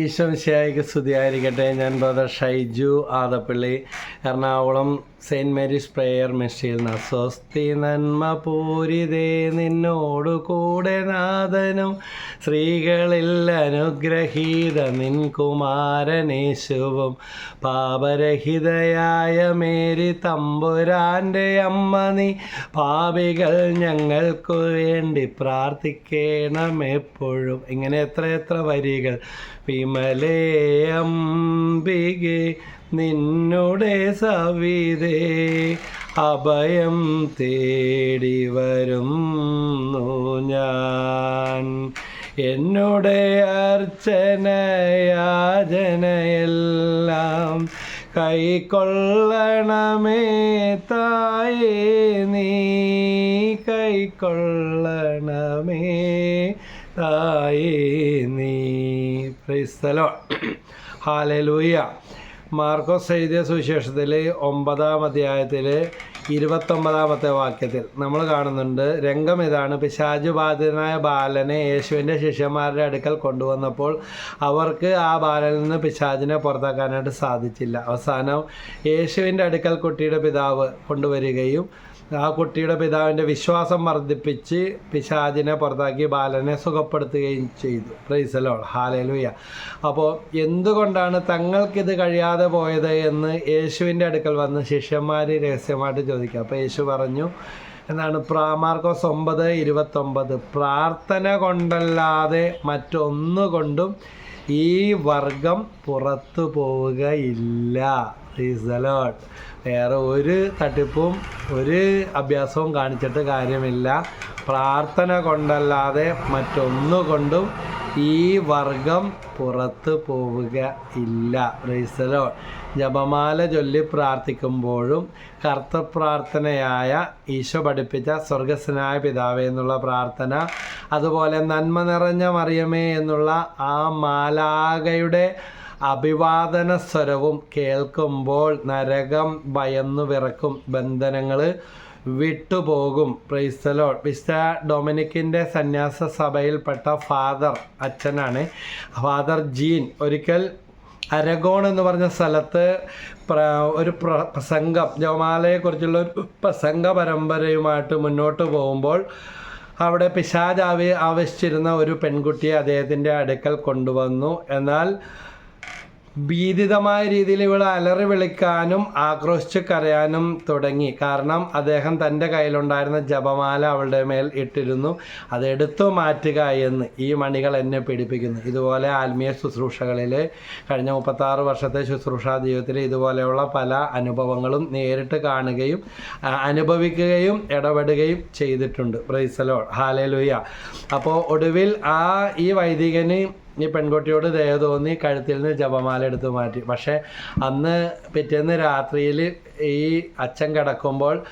ഈശ്വംശിയായിക്ക് സ്തുതിയായിരിക്കട്ടെ. ഞാൻ brother Shaiju Adappally Ernakulam saint Mary's prayer മിഷയിൽ നിന്ന് സ്വസ്തി നന്മ പൂരിതേ നിന്നോടു കൂടെ നാഥനും സ്ത്രീകളിൽ അനുഗ്രഹീത നിൻ കുമാരനേശുവും. പാപരഹിതയായ മേരി തമ്പുരാന്റെ അമ്മ നീ പാപികൾ ഞങ്ങൾക്കു വേണ്ടി പ്രാർത്ഥിക്കണം എപ്പോഴും ഇങ്ങനെ എത്ര എത്ര വരികൾ വിമലേ അംബികെ നിന്നുടെ സവിതേ അഭയം തേടി വരുന്നു ഞാൻ. എന്നോട് അർച്ചനയാചനയെല്ലാം കൈക്കൊള്ളണമേ തായേ നീ കൈക്കൊള്ളണമേ തായേ ക്രൈസ്തലോ ഹാലലൂയ മാർക്കോസ് എഴുതിയ സുവിശേഷത്തിൽ ഒമ്പതാം അധ്യായത്തിൽ ഇരുപത്തൊമ്പതാമത്തെ വാക്യത്തിൽ നമ്മൾ കാണുന്നുണ്ട് രംഗം ഇതാണ്. പിശാചുബാധിതനായ ബാലനെ യേശുവിന്റെ ശിഷ്യന്മാരുടെ അടുക്കൽ കൊണ്ടുവന്നപ്പോൾ അവർക്ക് ആ ബാലനിൽ നിന്ന് പിശാചിനെ പുറത്താക്കാനായിട്ട് സാധിച്ചില്ല. അവസാനം യേശുവിന്റെ അടുക്കൽ കുട്ടിയുടെ പിതാവ് കൊണ്ടുവരികയും ആ കുട്ടിയുടെ പിതാവിന്റെ വിശ്വാസം വർദ്ധിപ്പിച്ച് പിശാചിനെ പുറത്താക്കി ബാലനെ സുഖപ്പെടുത്തുകയും ചെയ്തു. പ്രൈസലോൾ ഹാലലുയ അപ്പോൾ എന്തുകൊണ്ടാണ് തങ്ങൾക്കിത് കഴിയാതെ പോയത് എന്ന് യേശുവിന്റെ അടുക്കൽ വന്ന് ശിഷ്യന്മാർ രഹസ്യമായിട്ട് ചോദിക്കുക. അപ്പോൾ യേശു പറഞ്ഞു എന്നാണ് പ്രാമാർക്കോസ് ഒമ്പത് ഇരുപത്തൊമ്പത്. പ്രാർത്ഥന കൊണ്ടല്ലാതെ മറ്റൊന്നുകൊണ്ടും ഈ വർഗം പുറത്തു പോവുകയില്ല. റീസലോട്ട് വേറെ ഒരു തട്ടിപ്പും ഒരു അഭ്യാസവും കാണിച്ചിട്ട് കാര്യമില്ല. പ്രാർത്ഥന കൊണ്ടല്ലാതെ മറ്റൊന്നുകൊണ്ടും ഈ വർഗം പുറത്തു പോവുക ഇല്ല. റീസലോ ജപമാല ചൊല്ലി പ്രാർത്ഥിക്കുമ്പോഴും കർത്തപ്രാർത്ഥനയായ ഈശോ പഠിപ്പിച്ച സ്വർഗസ്നായ പിതാവേ എന്നുള്ള പ്രാർത്ഥന അതുപോലെ നന്മ നിറഞ്ഞ മറിയമേ എന്നുള്ള ആ മാലാകയുടെ അഭിവാദന സ്വരവും കേൾക്കുമ്പോൾ നരകം ഭയന്നു വിറക്കും ബന്ധനങ്ങൾ വിട്ടുപോകും. പ്രൈസ്തലോ വിശുദ്ധ ഡൊമിനിക്കിന്റെ സന്യാസ സഭയിൽപ്പെട്ട ഫാദർ അച്ഛനാണ്. Father Jean. ഒരിക്കൽ അരഗോൺ എന്ന് പറഞ്ഞ സ്ഥലത്ത് ഒരു പ്ര പ്രസംഗം ജവമാലയെക്കുറിച്ചുള്ള ഒരു പ്രസംഗ പരമ്പരയുമായിട്ട് മുന്നോട്ട് പോകുമ്പോൾ അവിടെ പിശാജാവി ആവശിച്ചിരുന്ന ഒരു പെൺകുട്ടിയെ അദ്ദേഹത്തിന്റെ അടുക്കൽ കൊണ്ടുവന്നു. എന്നാൽ ഭീതിതമായ രീതിയിൽ ഇവൾ അലറി വിളിക്കാനും ആക്രോശിച്ച് കരയാനും തുടങ്ങി. കാരണം അദ്ദേഹം തന്റെ കയ്യിലുണ്ടായിരുന്ന ജപമാല അവളുടെ മേൽ ഇട്ടിരുന്നു. അത് എടുത്തു മാറ്റുക എന്ന് ഈ മണികൾ എന്നെ പിടിപ്പിക്കുന്നു ഇതുപോലെ ആത്മീയ ശുശ്രൂഷകളിൽ കഴിഞ്ഞ മുപ്പത്താറ് വർഷത്തെ ശുശ്രൂഷാ ജീവിതത്തിൽ ഇതുപോലെയുള്ള പല അനുഭവങ്ങളും നേരിട്ട് കാണുകയും അനുഭവിക്കുകയും ഇടപെടുകയും ചെയ്തിട്ടുണ്ട്. പ്രൈസലോ ഹാലേലുയ അപ്പോൾ ഒടുവിൽ ആ ഈ വൈദികന് ഈ പെൺകുട്ടിയോട് ദയ തോന്നി കഴുത്തിൽ നിന്ന് ജപമാല എടുത്തു മാറ്റി. പക്ഷേ അന്ന് പിറ്റേന്ന് രാത്രിയിൽ ഈ അച്ഛൻ കിടക്കുമ്പോൾ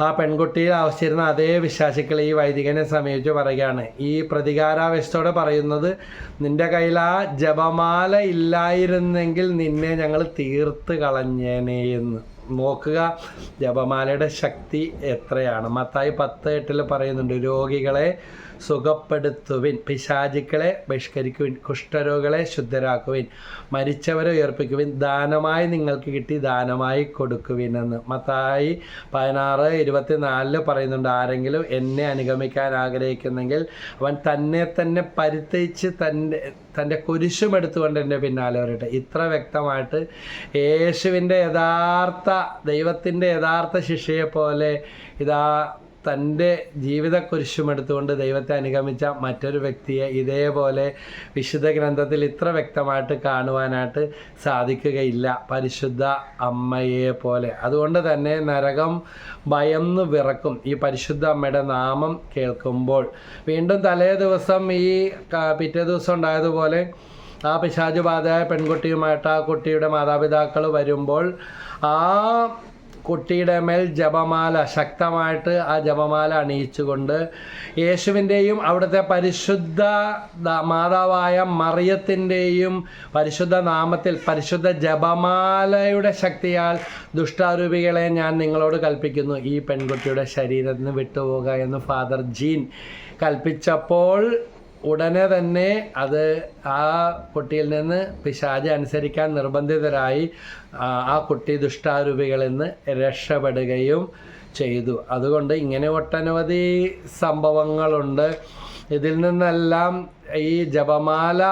ആ പെൺകുട്ടിയിൽ ആവശ്യമിരുന്ന അതേ വിശ്വാസികൾ ഈ വൈദികനെ സമീപിച്ച് പറയുകയാണ്. ഈ പ്രതികാരാവശ്യത്തോടെ പറയുന്നത് നിന്റെ കയ്യിൽ ആ ജപമാല ഇല്ലായിരുന്നെങ്കിൽ നിന്നെ ഞങ്ങൾ തീർത്ത് കളഞ്ഞേനെ എന്ന്. നോക്കുക. ജപമാലയുടെ ശക്തി എത്രയാണ്? മത്തായി പത്ത് എട്ടിൽ പറയുന്നുണ്ട് രോഗികളെ സുഖപ്പെടുത്തുവിൻ പിശാചിക്കളെ ബഹിഷ്കരിക്കുവിൻ കുഷ്ഠരോഗികളെ ശുദ്ധരാക്കുവിൻ മരിച്ചവരെ ഉയർപ്പിക്കുവിൻ ദാനമായി നിങ്ങൾക്ക് കിട്ടി ദാനമായി കൊടുക്കുവിൻ എന്ന്. മത്തായി പതിനാറ് ഇരുപത്തിനാലിൽ പറയുന്നുണ്ട് ആരെങ്കിലും എന്നെ അനുഗമിക്കാൻ ആഗ്രഹിക്കുന്നെങ്കിൽ അവൻ തന്നെ തന്നെ പരിത്തയിച്ച് തന്റെ തന്റെ കുരിശും എടുത്തുകൊണ്ട് എന്റെ പിന്നാലെ വരട്ടെ. ഇത്ര വ്യക്തമായിട്ട് യേശുവിന്റെ യഥാർത്ഥ ദൈവത്തിന്റെ യഥാർത്ഥ ശിക്ഷയെപ്പോലെ പോലെ ഇതാ തന്റെ ജീവിത കുരിശുമെടുത്തുകൊണ്ട് ദൈവത്തെ അനുഗമിച്ച മറ്റൊരു വ്യക്തിയെ ഇതേപോലെ വിശുദ്ധ ഗ്രന്ഥത്തിൽ ഇത്ര വ്യക്തമായിട്ട് കാണുവാനായിട്ട് സാധിക്കുകയില്ല. പരിശുദ്ധ അമ്മയെ പോലെ. അതുകൊണ്ട് തന്നെ നരകം ഭയന്ന് വിറക്കും. ഈ പരിശുദ്ധ അമ്മയുടെ നാമം കേൾക്കുമ്പോൾ വീണ്ടും തലേ ദിവസം ഈ പിറ്റേ ദിവസം ഉണ്ടായതുപോലെ ആ പിശാചുബാധയായ പെൺകുട്ടിയുമായിട്ട് ആ കുട്ടിയുടെ മാതാപിതാക്കൾ വരുമ്പോൾ ആ കുട്ടിയുടെ മേൽ ജപമാല ശക്തമായിട്ട് ആ ജപമാല അണിയിച്ചുകൊണ്ട് യേശുവിന്റെയും അവിടുത്തെ പരിശുദ്ധ മാതാവായ മറിയത്തിന്റെയും പരിശുദ്ധ നാമത്തിൽ പരിശുദ്ധ ജപമാലയുടെ ശക്തിയാൽ ദുഷ്ടാരൂപികളെ ഞാൻ നിങ്ങളോട് കൽപ്പിക്കുന്നു. ഈ പെൺകുട്ടിയുടെ ശരീരത്തിന് വിട്ടുപോകുക എന്ന് ഫാദർ ജീൻ കൽപ്പിച്ചപ്പോൾ ഉടനെ തന്നെ അത് ആ കുട്ടിയിൽ നിന്ന് പിശാജ് അനുസരിക്കാൻ നിർബന്ധിതരായി ആ കുട്ടി ദുഷ്ടാരൂപികളിൽ നിന്ന് രക്ഷപ്പെടുകയും ചെയ്തു. അതുകൊണ്ട് ഇങ്ങനെ ഒട്ടനവധി സംഭവങ്ങളുണ്ട്. ഇതിൽ നിന്നെല്ലാം ഈ ജപമാല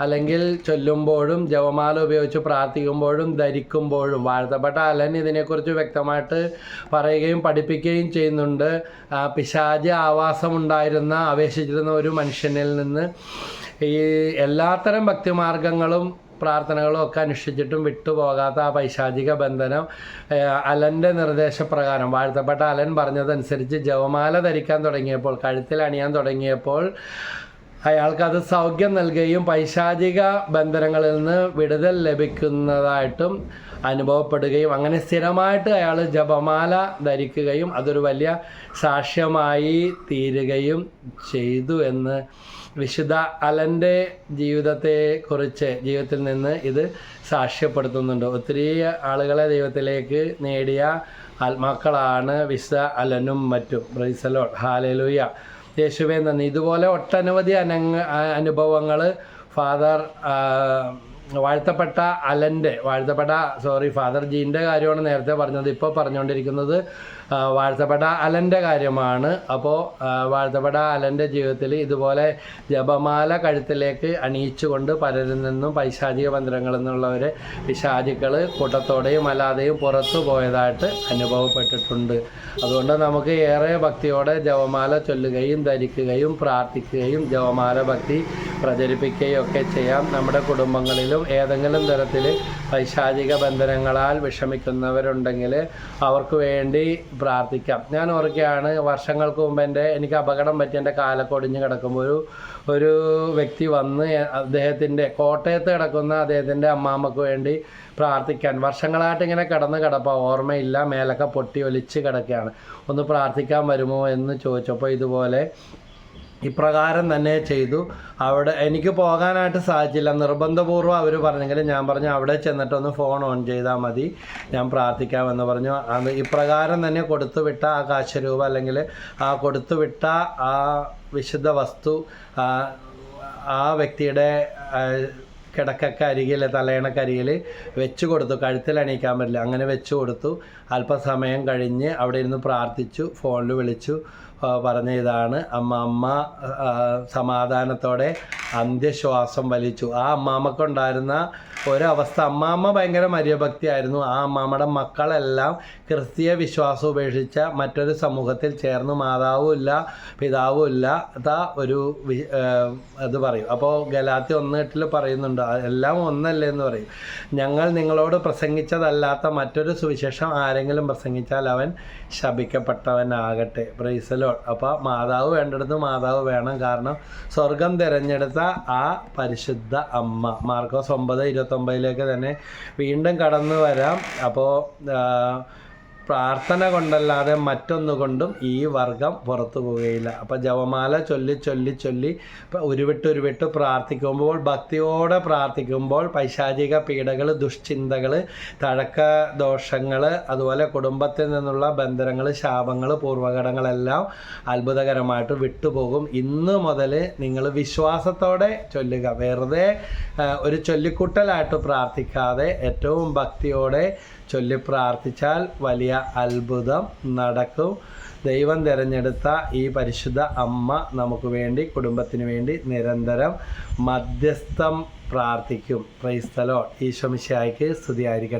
അല്ലെങ്കിൽ ചൊല്ലുമ്പോഴും ജവമാല ഉപയോഗിച്ച് പ്രാർത്ഥിക്കുമ്പോഴും ധരിക്കുമ്പോഴും വാഴ്ത്തപ്പെട്ട അലൻ ഇതിനെക്കുറിച്ച് വ്യക്തമായിട്ട് പറയുകയും പഠിപ്പിക്കുകയും ചെയ്യുന്നുണ്ട്. പിശാജ ആവാസം ആവാസമുണ്ടായിരുന്ന ആവേശിച്ചിരുന്ന ഒരു മനുഷ്യനിൽ നിന്ന് ഈ എല്ലാത്തരം ഭക്തിമാർഗങ്ങളും പ്രാർത്ഥനകളും ഒക്കെ അനുഷ്ഠിച്ചിട്ടും വിട്ടുപോകാത്ത ആ പൈശാചിക ബന്ധനം അലന്റെ നിർദ്ദേശപ്രകാരം വാഴ്ത്തപ്പെട്ട അലൻ പറഞ്ഞതനുസരിച്ച് ജവമാല ധരിക്കാൻ തുടങ്ങിയപ്പോൾ കഴുത്തിൽ അണിയാൻ തുടങ്ങിയപ്പോൾ അയാൾക്കത് സൗഖ്യം നൽകുകയും പൈശാചിക ബന്ധനങ്ങളിൽ നിന്ന് വിടുതൽ ലഭിക്കുന്നതായിട്ടും അനുഭവപ്പെടുകയും അങ്ങനെ സ്ഥിരമായിട്ട് അയാൾ ജപമാല ധരിക്കുകയും അതൊരു വലിയ സാക്ഷ്യമായി തീരുകയും ചെയ്തു എന്ന് വിശുദ്ധ അലന്റെ ജീവിതത്തെക്കുറിച്ച് ജീവിതത്തിൽ നിന്ന് ഇത് സാക്ഷ്യപ്പെടുത്തുന്നുണ്ട്. ഒത്തിരി ആളുകളെ ദൈവത്തിലേക്ക് നേടിയ ആത്മാക്കളാണ് വിശുദ്ധ അലനും മറ്റും. Praise the Lord hallelujah. യേശുവേ നന്ദി. ഇതുപോലെ ഒട്ടനവധി അനങ്ങ അനുഭവങ്ങൾ ഫാദർ വാഴ്ത്തപ്പെട്ട അലന്റെ വാഴ്ത്തപ്പെട്ട സോറി ഫാദർ ജീന്റെ കാര്യമാണ് നേരത്തെ പറഞ്ഞത്. ഇപ്പോൾ പറഞ്ഞുകൊണ്ടിരിക്കുന്നത് വാഴ്ത്തപ്പെട്ട അലന്റെ കാര്യമാണ്. അപ്പോൾ വാഴ്ത്തപ്പെട്ട അലന്റെ ജീവിതത്തിൽ ഇതുപോലെ ജപമാല കഴുത്തിലേക്ക് അണിയിച്ചുകൊണ്ട് പലരിൽ നിന്നും പൈശാചിക മന്ദിരങ്ങളിൽ നിന്നുള്ളവരെ പിശാചുക്കൾ കൂട്ടത്തോടെയും അല്ലാതെയും പുറത്തു പോയതായിട്ട് അനുഭവപ്പെട്ടിട്ടുണ്ട്. അതുകൊണ്ട് നമുക്ക് ഏറെ ഭക്തിയോടെ ജപമാല ചൊല്ലുകയും ധരിക്കുകയും പ്രാർത്ഥിക്കുകയും ജപമാല ഭക്തി പ്രചരിപ്പിക്കുകയും ഒക്കെ ചെയ്യാം. നമ്മുടെ കുടുംബങ്ങളിലും ഏതെങ്കിലും തരത്തിൽ പൈശാചിക ബന്ധനങ്ങളാൽ വിഷമിക്കുന്നവരുണ്ടെങ്കിൽ അവർക്ക് വേണ്ടി പ്രാർത്ഥിക്കാം. ഞാൻ ഓർക്കുകയാണ് വർഷങ്ങൾക്ക് മുമ്പ് എന്റെ എനിക്ക് അപകടം പറ്റി എന്റെ കാലക്കൊടിഞ്ഞ് കിടക്കുമ്പോൾ ഒരു ഒരു വ്യക്തി വന്ന് അദ്ദേഹത്തിന്റെ കോട്ടയത്ത് കിടക്കുന്ന അദ്ദേഹത്തിന്റെ അമ്മാമ്മക്ക് വേണ്ടി പ്രാർത്ഥിക്കാൻ. വർഷങ്ങളായിട്ട് ഇങ്ങനെ കിടന്ന് കിടപ്പ ഓർമ്മയില്ല മേലൊക്കെ പൊട്ടി ഒലിച്ച് കിടക്കുകയാണ്. ഒന്ന് പ്രാർത്ഥിക്കാൻ വരുമോ എന്ന് ചോദിച്ചപ്പോൾ ഇതുപോലെ ഇപ്രകാരം തന്നെ ചെയ്തു. അവിടെ എനിക്ക് പോകാനായിട്ട് സാധിച്ചില്ല. നിർബന്ധപൂർവം അവർ പറഞ്ഞെങ്കിലും ഞാൻ പറഞ്ഞു അവിടെ ചെന്നിട്ടൊന്ന് ഫോൺ ഓൺ ചെയ്താൽ മതി. ഞാൻ പ്രാർത്ഥിക്കാമെന്ന് പറഞ്ഞു. അത് ഇപ്രകാരം തന്നെ കൊടുത്തു വിട്ട ആ കാശരൂപ അല്ലെങ്കിൽ ആ കൊടുത്തു വിട്ട ആ വിശുദ്ധ വസ്തു ആ വ്യക്തിയുടെ കിടക്കക്കരികിൽ തലയണക്കരികിൽ വെച്ച് കൊടുത്തു. കഴുത്തിൽ അണിയിക്കാൻ പറ്റില്ല. അങ്ങനെ വെച്ച് കൊടുത്തു. അല്പസമയം കഴിഞ്ഞ് അവിടെ ഇരുന്ന് പ്രാർത്ഥിച്ചു. ഫോണിൽ വിളിച്ചു. പറഞ്ഞ ഇതാണ്. അമ്മ അമ്മ സമാധാനത്തോടെ അന്ത്യശ്വാസം വലിച്ചു. ആ അമ്മാമ്മക്കുണ്ടായിരുന്ന ഒരവസ്ഥ. അമ്മാമ്മ ഭയങ്കര മര്യഭക്തിയായിരുന്നു ആ അമ്മാമ്മയുടെ മക്കളെല്ലാം ക്രിസ്തീയ വിശ്വാസം ഉപേക്ഷിച്ച മറ്റൊരു സമൂഹത്തിൽ ചേർന്ന് മാതാവും ഇല്ല പിതാവും ഇല്ല അതാ ഒരു അത് പറയും. അപ്പോൾ ഗലാത്തി ഒന്ന് എട്ടിൽ പറയുന്നുണ്ട് എല്ലാം ഒന്നല്ലേ എന്ന് പറയും. ഞങ്ങൾ നിങ്ങളോട് പ്രസംഗിച്ചതല്ലാത്ത മറ്റൊരു സുവിശേഷം ആരെങ്കിലും പ്രസംഗിച്ചാൽ അവൻ ശപിക്കപ്പെട്ടവനാകട്ടെ. പ്രൈസലോ അപ്പോൾ മാതാവ് വേണ്ടടുത്ത് മാതാവ് വേണം. കാരണം സ്വർഗം തിരഞ്ഞെടുത്ത ആ പരിശുദ്ധ അമ്മ. മാർക്കോസ് ഒമ്പത് ഇരുപത്തൊമ്പതിലേക്ക് തന്നെ വീണ്ടും കടന്നു വരാം. അപ്പോൾ പ്രാർത്ഥന കൊണ്ടല്ലാതെ മറ്റൊന്നു കൊണ്ടും ഈ വർഗം പുറത്തു പോവുകയില്ല. അപ്പോൾ ജവമാല ചൊല്ലി ചൊല്ലി ചൊല്ലി ഉരുവിട്ട് ഉരുവിട്ട് പ്രാർത്ഥിക്കുമ്പോൾ ഭക്തിയോടെ പ്രാർത്ഥിക്കുമ്പോൾ പൈശാചിക പീഡകൾ ദുഷ്ചിന്തകൾ തഴക്ക ദോഷങ്ങൾ അതുപോലെ കുടുംബത്തിൽ നിന്നുള്ള ബന്ധനങ്ങൾ ശാപങ്ങൾ പൂർവഘടങ്ങളെല്ലാം അത്ഭുതകരമായിട്ട് വിട്ടുപോകും. ഇന്ന് മുതൽ നിങ്ങൾ വിശ്വാസത്തോടെ ചൊല്ലുക. വെറുതെ ഒരു ചൊല്ലിക്കൂട്ടലായിട്ട് പ്രാർത്ഥിക്കാതെ ഏറ്റവും ഭക്തിയോടെ ചൊല്ലി പ്രാർത്ഥിച്ചാൽ വലിയ അത്ഭുതം നടക്കും. ദൈവം തിരഞ്ഞെടുത്ത ഈ പരിശുദ്ധ അമ്മ നമുക്ക് വേണ്ടി കുടുംബത്തിന് വേണ്ടി നിരന്തരം മധ്യസ്ഥം പ്രാർത്ഥിക്കും. ക്രൈസ്തലോ ഈശോമിശായിക്ക് സ്തുതിയായിരിക്കട്ടെ.